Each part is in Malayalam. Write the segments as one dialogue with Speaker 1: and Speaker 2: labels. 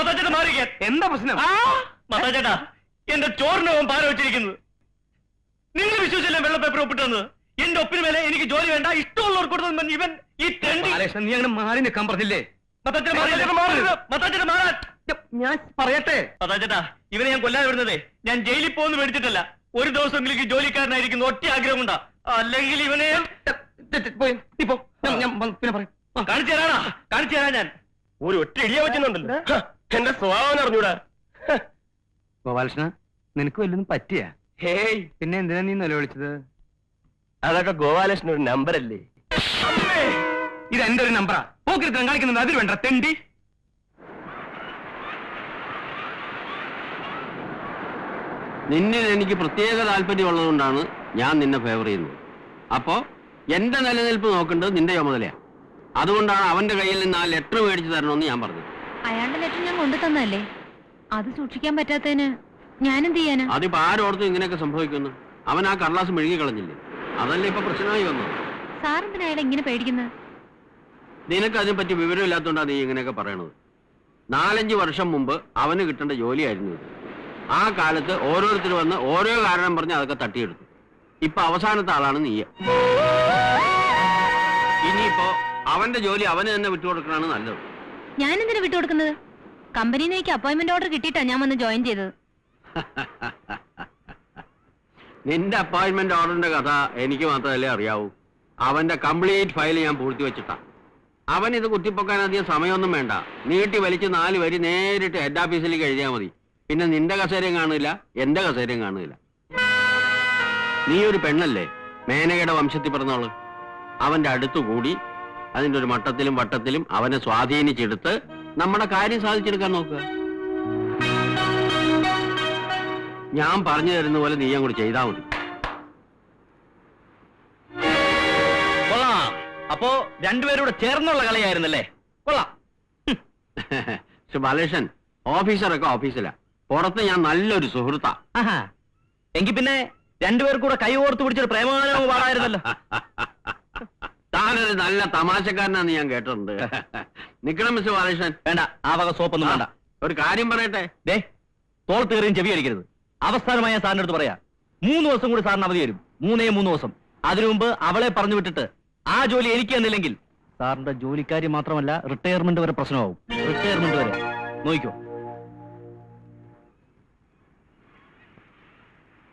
Speaker 1: മാറിയില്ലേ മത്താച്ചേട്ടൻ മാറിയിരിക്കാൻ.
Speaker 2: എന്താ പ്രശ്നം?
Speaker 1: മത്താച്ചേട്ടാ എന്റെ ചോറിന് അവൻ പാര വെച്ചിരിക്കുന്നത്. നിങ്ങൾ വിശ്വസിച്ചല്ലേ വെള്ള പേപ്പർ ഒപ്പിട്ടെന്ന് എന്റെ ഒപ്പിന് മേലെ എനിക്ക് ജോലി വേണ്ട. ഇഷ്ടമുള്ളവർ കൊടുത്തു ഇവൻ ഈ തെണ്ടി
Speaker 2: ബാലകൃഷ്ണൻ നീ അങ്ങനെ മാറി നിൽക്കാൻ പറഞ്ഞില്ലേ? ഞാൻ പറയട്ടെ.
Speaker 1: മത്താച്ചേട്ടാ ഇവനെ ഞാൻ കൊല്ലാൻ വിടുന്നതേ. ഞാൻ ജയിലിൽ പോകുന്നു മേടിച്ചിട്ടല്ല. ഒരു ദിവസമെങ്കിലും എനിക്ക് ജോലിക്കാരനായിരിക്കുന്നു ഒറ്റ ആഗ്രഹം കൊണ്ടാ അല്ലെങ്കിൽ ഇവനെ
Speaker 2: പോയി. നീ ഞാൻ ഞാൻ പിന്നെ പറയാം. ആ.
Speaker 1: കാണിച്ചു തരാനാ കാണിച്ചു തരാ ഞാൻ.
Speaker 3: ഒരു ഒറ്റ ഇടിയ വെച്ചുണ്ടല്ലോ എന്റെ സ്വഭാവം അറിഞ്ഞൂടാ.
Speaker 2: ഗോപാലകൃഷ്ണ നിനക്ക് വല്ലതും പറ്റിയ?
Speaker 3: ഹേയ്.
Speaker 2: പിന്നെ എന്തിനാ നീ നിലവിളിച്ചത്
Speaker 3: അതൊക്കെ ഗോപാലകൃഷ്ണ ഒരു നമ്പർ അല്ലേ?
Speaker 2: ഇത് എന്റെ ഒരു നമ്പറാ പോക്കിരുത്തം കാണിക്കുന്നത് അതിൽ വേണ്ട തെണ്ടി.
Speaker 4: നിന്നിൽ എനിക്ക് പ്രത്യേക താല്പര്യമുള്ളതുകൊണ്ടാണ് ഞാൻ നിന്നെ ഫേവർ ചെയ്യുന്നത്. അപ്പോ എന്റെ നിലനിൽപ്പ് നോക്കേണ്ടത് നിന്റെ ചുമതലയാണ് അതുകൊണ്ടാണ് അവന്റെ കയ്യിൽ നിന്ന് ആ ലെറ്റർ മേടിച്ചു തരണമെന്ന് ഞാൻ പറഞ്ഞത്.
Speaker 5: അയാളുടെ ലെറ്റർ ഞാൻ കൊണ്ടു തന്നല്ലേ അത് സൂക്ഷിക്കാൻ പറ്റാത്തതിന് ഞാനെന്ത് ചെയ്യാനാ?
Speaker 4: അതിപ്പോ ആരോടത്തും ഇങ്ങനെയൊക്കെ സംഭവിക്കുന്നു? അവൻ ആ കടലാസ് മെഴുകി കളഞ്ഞില്ലേ? അതല്ലേ ഇപ്പൊ പ്രശ്നമായി വന്നത്?
Speaker 5: സാറെന്തിനാ അയാളെ ഇങ്ങനെ പേടിക്കുന്നത്
Speaker 4: നിനക്ക് അതിനെപ്പറ്റി ഇല്ലാത്തോണ്ടാ നീ ഇങ്ങനെയൊക്കെ പറയണത്. നാലഞ്ച് വർഷം മുമ്പ് അവന് കിട്ടേണ്ട ജോലിയായിരുന്നു ഇത്. ആ കാലത്ത് ഓരോരുത്തർ വന്ന് ഓരോ കാരണം പറഞ്ഞ് അതൊക്കെ തട്ടിയെടുത്തു. ഇപ്പൊ അവസാനത്തെ ആളാണ് നീ ഇനിയിപ്പോ അവന്റെ ജോലി അവന് തന്നെ വിട്ടുകൊടുക്കണാണ് നല്ലത്.
Speaker 5: ഞാൻ എന്തിനാ വിട്ടുകൊടുക്കുന്നത്? കമ്പനിയിൽ എനിക്ക് അപ്പോയിന്റ്മെന്റ് ഓർഡർ കിട്ടിയിട്ടാ ഞാൻ വന്ന് ജോയിൻ ചെയ്തത്.
Speaker 4: നിന്റെ അപ്പോയിന്റ്മെന്റ് ഓർഡറിന്റെ കഥ എനിക്ക് മാത്രമല്ലേ അറിയാവൂ. അവന്റെ കംപ്ലീറ്റ് ഫയൽ ഞാൻ പൂർത്തി വെച്ചിട്ടാ. അവൻ ഇത് കുത്തിപ്പൊക്കാൻ അധികം സമയമൊന്നും വേണ്ട. നീട്ടി വലിച്ച് നാല് വരി നേരിട്ട് ഹെഡ് ഓഫീസിലേക്ക് എഴുതിയാൽ മതി. പിന്നെ നിന്റെ കസേരയും കാണില്ല എന്റെ കസേരയും കാണില്ല നീ ഒരു പെണ്ണല്ലേ? മേനകയുടെ വംശത്തിൽ പിറന്നോൾ അവന്റെ അടുത്തു കൂടി അതിന്റെ ഒരു മട്ടത്തിലും വട്ടത്തിലും അവനെ സ്വാധീനിച്ചെടുത്ത് നമ്മുടെ കാര്യം സാധിച്ചെടുക്കാൻ നോക്കുക. ഞാൻ പറഞ്ഞു തരുന്ന പോലെ നീ അങ്ങോട്ട് ചെയ്താൽ മതി.
Speaker 1: കൊള്ളാം. അപ്പോ രണ്ടുപേരൂടെ ചേർന്നുള്ള കളിയായിരുന്നല്ലേ? കൊള്ളാം.
Speaker 4: ബാലേഷൻ ഓഫീസറൊക്കെ ഓഫീസിലാ. പുറത്ത് ഞാൻ നല്ലൊരു സുഹൃത്താ.
Speaker 1: എങ്കിൽ എങ്കി പിന്നെ രണ്ടുപേർക്കൂടെ കൂടെ കൈ ഓർത്ത് പിടിച്ചൊരു പ്രേമഗാനം പാടായിരുന്നല്ലോ.
Speaker 4: താനൊരു നല്ല തമാശക്കാരനാന്ന് ഞാൻ കേട്ടിട്ടുണ്ട്. നിക്കണം മിസ് ബാലകൃഷ്ണൻ.
Speaker 1: വേണ്ട ആ വക സോപ്പൊന്നും വേണ്ട.
Speaker 4: ഒരു കാര്യം പറയട്ടെ?
Speaker 1: ദേ തോൾ തീറിയും ചെവി അടിക്കരുത്. അവസാനമായ സാറിന്റെ അടുത്ത് പറയാ. മൂന്ന് ദിവസം കൂടി സാറിന് അവധി വരും മൂന്നേ മൂന്ന് ദിവസം. അതിനു മുമ്പ് അവളെ പറഞ്ഞു വിട്ടിട്ട് ആ ജോലി എനിക്ക് തന്നില്ലെങ്കിൽ സാറിന്റെ ജോലിക്കാരി മാത്രമല്ല റിട്ടയർമെന്റ് വരെ പ്രശ്നമാവും. റിട്ടയർമെന്റ് വരെ. നോക്കിക്കോ.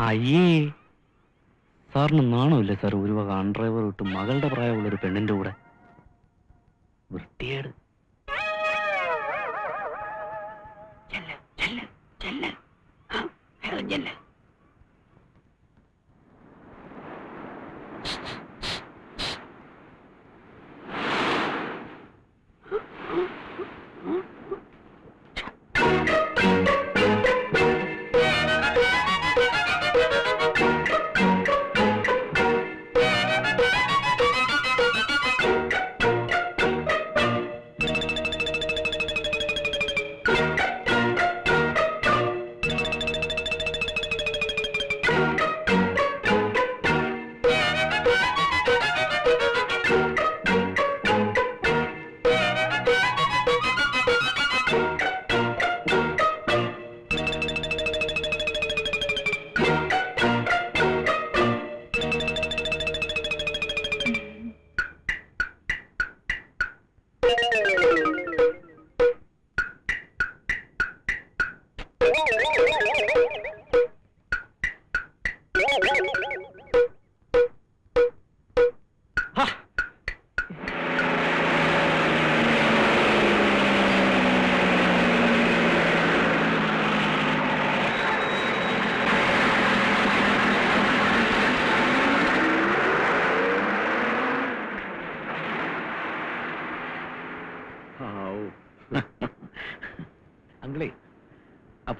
Speaker 1: അയ്യേ. സാറിന് നാണമില്ലേ സാർ? ഒരു വക അൺഡ്രൈവർ വിട്ട് മകളുടെ പ്രായമുള്ളൊരു പെണ്ണിന്റെ കൂടെ. വൃത്തിയേട്
Speaker 4: ചെല്ല്
Speaker 1: ചെല്ല് ഹേ ചെല്ല്.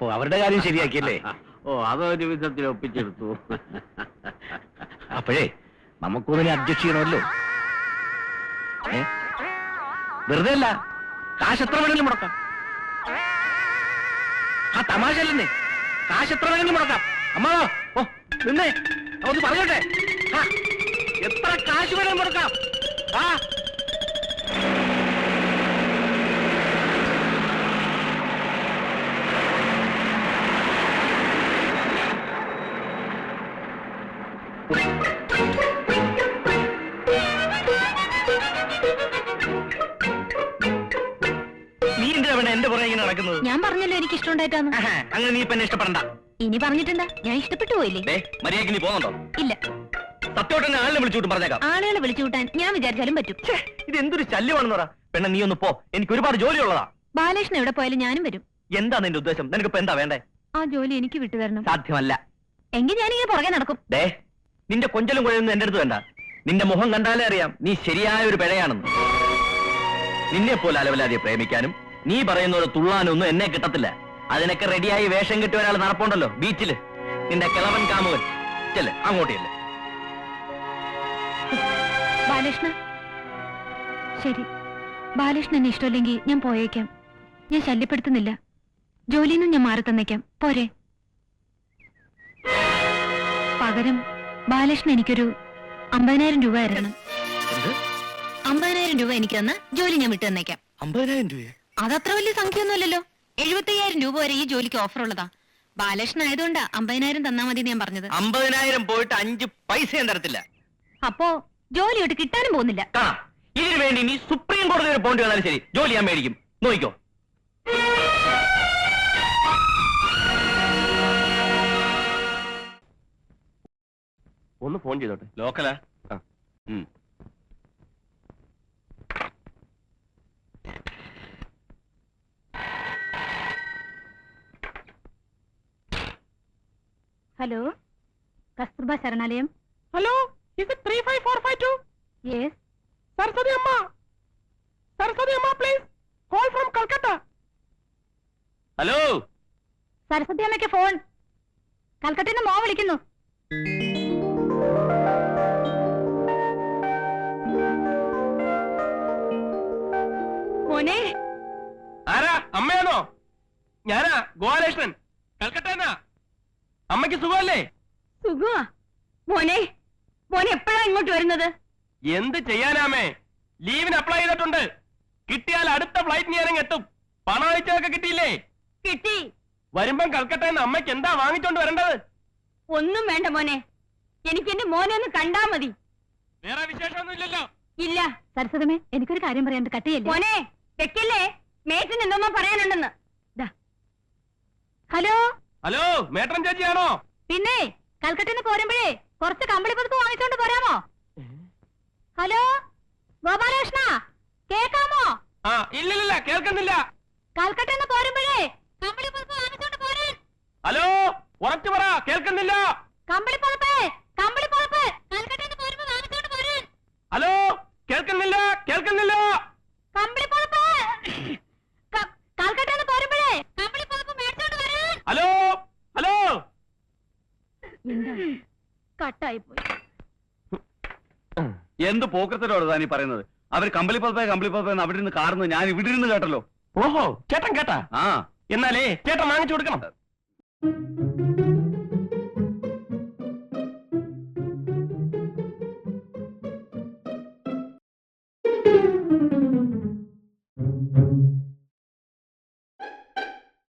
Speaker 1: അപ്പോ അവരുടെ കാര്യം ശരിയാക്കിയല്ലേ?
Speaker 4: ഓ അതൊരു വിധത്തിൽ ഒപ്പിച്ചെടുത്തു.
Speaker 1: അപ്പോഴേ നമുക്കൊന്നിനെ അഡ്ജസ്റ്റ് ചെയ്യണമല്ലോ? വെറുതെ അല്ല കാശ് എത്ര വേണമെങ്കിലും മുടക്കാം. ആ തമാശ അല്ലെന്നേ കാശ് എത്ര വേണമെങ്കിലും മുടക്കാം. അമ്മ ഓ നിന്നേ ഒന്ന് പറഞ്ഞോട്ടെ. എത്ര കാശ് വേണമെങ്കിലും മുടക്കാം. ആ നടക്കുന്നത്?
Speaker 5: ഞാൻ പറഞ്ഞല്ലോ എനിക്ക്
Speaker 1: ഇഷ്ടമുണ്ടായിട്ടാണ് അങ്ങനെ നീ പെന്നെ ഇഷ്ടപ്പെടണ്ട.
Speaker 5: ഇനി പറഞ്ഞിട്ടുണ്ടാ? ഞാൻ ഇഷ്ടപ്പെട്ടു പോയില്ലേ?
Speaker 1: മര്യാദയ്ക്ക് നീ പോകുന്നുണ്ടോ
Speaker 5: ഇല്ല.
Speaker 1: സത്യോട്ടെ ആളിനെ വിളിച്ചുവിട്ടും പറഞ്ഞേക്കാം.
Speaker 5: ആളുകളെ വിളിച്ചുൂട്ടാൻ ഞാൻ വിചാരിച്ചാലും പറ്റും.
Speaker 1: ഇത് എന്തൊരു ശല്യമാണെന്ന് പറ. പെണ്ണ നീ ഒന്ന് പോ. എനിക്ക് ഒരുപാട് ജോലിയുള്ളതാ.
Speaker 5: ബാലകൃഷ്ണൻ എവിടെ പോയാലും ഞാനും വരും.
Speaker 1: എന്താ നിന്റെ ഉദ്ദേശം? നിനക്കിപ്പോ എന്താ വേണ്ടേ?
Speaker 5: ആ ജോലി എനിക്ക് വിട്ടുതരണം.
Speaker 1: സാധ്യമല്ല.
Speaker 5: എങ്കിൽ ഞാനിങ്ങനെ പുറകെ നടക്കും.
Speaker 1: ദേ നിന്റെ കൊഞ്ചലും കുഴയൊന്നും എന്റെ അടുത്ത് വേണ്ട. നിന്റെ മുഖം കണ്ടാലേ അറിയാം നീ ശരിയായ ഒരു പിഴയാണെന്ന്. നിന്നെ പോലെ അലവലാതെ പ്രേമിക്കാനും നീ പറയുന്ന പോലെ തുള്ളാനൊന്നും എന്നെ കിട്ടത്തില്ല. അതിനൊക്കെ റെഡിയായി വേഷം കെട്ടി ഒരാൾ നടപ്പുണ്ടല്ലോ ബീച്ചിൽ. നിന്റെ കിളവൻ കാമുകൻ. ചെല്ലേ അങ്ങോട്ട് ചെല്ലേ.
Speaker 5: ബാലകൃഷ്ണ? ശരി. ബാലകൃഷ്ണൻ എന്നെ ഇഷ്ടമല്ലെങ്കിൽ ഞാൻ പോയേക്കാം. ഞാൻ ശല്യപ്പെടുത്തുന്നില്ല. ജോലിയിൽ നിന്ന് ഞാൻ മാറി തന്നേക്കാം. പോരെ. പകരം ബാലകൃഷ്ണൻ എനിക്കൊരു അമ്പതിനായിരം രൂപ തരണം. അമ്പതിനായിരം രൂപ എനിക്ക് തന്ന ജോലി ഞാൻ വിട്ടു തന്നേക്കാം.
Speaker 1: അമ്പതിനായിരം രൂപ
Speaker 5: അതത്ര വലിയ സംഖ്യയൊന്നുമല്ലല്ലോ. എഴുപത്തയ്യായിരം രൂപ വരെ ഈ ജോലിക്ക് ഓഫർ ഉള്ളതാ ബാലകൃഷ്ണൻ ആയതുകൊണ്ടാ അമ്പതിനായിരം തന്നാ മതി ഞാൻ പറഞ്ഞത്.
Speaker 1: അമ്പതിനായിരം പോയിട്ട് അഞ്ച് പൈസ തരത്തില്ല.
Speaker 5: അപ്പോ ജോലിയോട്ട് കിട്ടാനും പോകുന്നില്ല.
Speaker 1: കാണാം. ഇതിനു വേണ്ടി നീ സുപ്രീം കോടതി വരെ പോണ്ടി വന്നാലും ശരി. ജോലി ഞാൻ മേടിക്കും. നോക്കിക്കോ.
Speaker 3: ഒന്ന് ഫോൺ ചെയ്തോട്ടെ. ലോക്കലാ
Speaker 5: ഹലോ? കസ്തൂർബ ശരണാലയം.
Speaker 3: ഹലോ ഇത് three five four five two
Speaker 5: yes
Speaker 3: Saraswathi Amma. Saraswathi Amma please call from Calcutta hello?
Speaker 5: Saraswathi അമ്മയ്ക്ക് ഫോൺ കൽക്കട്ടയിൽ നിന്ന് മോ വിളിക്കുന്നു. മോനെ.
Speaker 3: ആരാ? അമ്മയാണോ? ഞാനാ ഗോപാലകൃഷ്ണൻ. അമ്മയ്ക്ക് സുഖല്ലേ
Speaker 5: സുഖമാ മോനെ മോനെ എപ്പോഴാ ഇങ്ങോട്ട് വരുന്നത്?
Speaker 3: എന്ത് ചെയ്യാനാമേ? ലീവിന് അപ്ലൈ ചെയ്തിട്ടുണ്ട്. കിട്ടിയാൽ അടുത്ത ഫ്ലൈറ്റ് ഞാൻ എത്തും. പണം അയച്ചതൊക്കെ കിട്ടിയില്ലേ?
Speaker 5: കിട്ടി.
Speaker 3: വരുമ്പം കൽക്കട്ടയിൽ നിന്ന് അമ്മയ്ക്ക് എന്താ വാങ്ങിച്ചോണ്ട് വരേണ്ടത്?
Speaker 5: ഒന്നും വേണ്ട മോനെ. എനിക്ക് എന്റെ മോനെ ഒന്ന് കണ്ടാ മതി.
Speaker 3: വേറെ വിശേഷമൊന്നുമില്ലല്ലോ
Speaker 5: ഇല്ല. സരസ്വതമേ എനിക്കൊരു കാര്യം പറയാണ്ട് കട്ടിയല്ലേ? മോനെ വെക്കില്ലേ? മേറ്റിന് എന്തോന്നോ പറയാനുണ്ടെന്ന്. ദാ. ഹലോ?
Speaker 3: ഹലോ മേട്ടൻ ചേച്ചിയാണോ?
Speaker 5: പിന്നെ കൽക്കട്ടിന്ന് പോരുമ്പോഴേ കുറച്ച് കമ്പിളി പുതുപ്പ് വാങ്ങിച്ചോണ്ട് പോരാമോ? ഹലോ ഗോപാലകൃഷ്ണ കേക്കാമോ?
Speaker 3: ആ ഇല്ലില്ല കേൾക്കുന്നില്ല.
Speaker 5: കൽക്കട്ടിന്ന് പോരുമ്പോഴേ കമ്പിളി പുതുപ്പ് വാങ്ങിച്ചോണ്ട് പോരാൻ.
Speaker 3: ഹലോ ഉറച്ചു പറ കേൾക്കുന്നില്ല.
Speaker 5: കമ്പിളി പുതുപ്പേ കമ്പിളി പുതുപ്പ് കൽക്കട്ടയിൽ നിന്ന് പോരുമ്പോ വാങ്ങിച്ചോണ്ട് പോരാൻ
Speaker 3: ഹലോ കേൾക്കുന്നില്ല കേൾക്കുന്നില്ല
Speaker 5: കമ്പിളി പുതുപ്പ് ക- കൽക്കട്ടയിൽ നിന്ന് പോരുമ്പോഴേ കമ്പിളി പുതുപ്പ് മേടിച്ചോണ്ട് വരാൻ
Speaker 3: ഹലോ ഹലോ
Speaker 5: എന്താ കട്ടായി പോയി
Speaker 2: എന്ത് പോക്കത്തിലോട് താനീ പറയുന്നത്? അവർ കമ്പളി പതപ്പേ കമ്പളി പതപ്പേ അവിടെ നിന്ന് കാർന്ന് ഞാൻ ഇവിടെ ഇരുന്ന് കേട്ടല്ലോ.
Speaker 3: ഓഹോ ചേട്ടൻ കേട്ടാ?
Speaker 2: ആ.
Speaker 3: എന്നാലേ ചേട്ടൻ വാങ്ങിച്ചു കൊടുക്കണം.